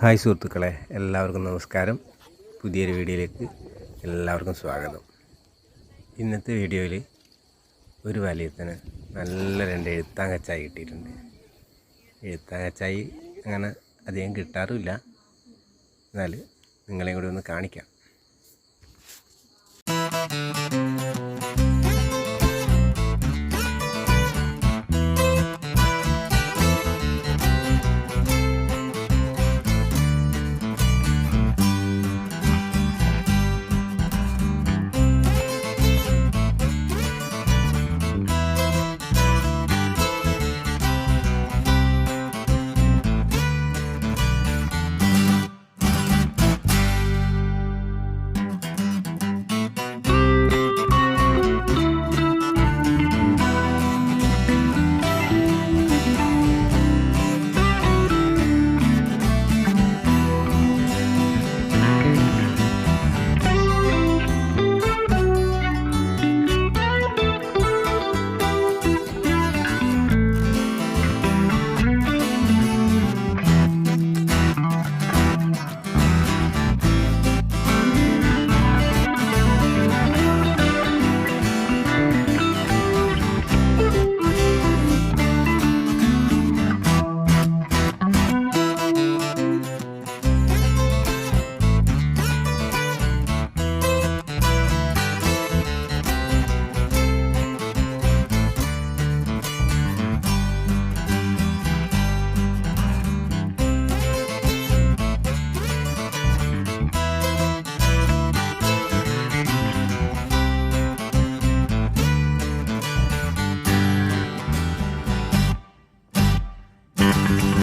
Hi സുഹൃത്തുക്കളെ എല്ലാവർക്കും നമസ്കാരം. പുതിയൊരു വീഡിയോയിലേക്ക് എല്ലാവർക്കും സ്വാഗതം. ഇന്നത്തെ വീഡിയോയിൽ ഒരു വലയത്തിന് നല്ല രണ്ട് എഴുത്താൻ കച്ചായി കിട്ടിയിട്ടുണ്ട്. എഴുത്താൻ കച്ചായി അങ്ങനെ അധികം കിട്ടാറുമില്ല. എന്നാൽ നിങ്ങളെയും കൂടി ഒന്ന് കാണിക്കാം.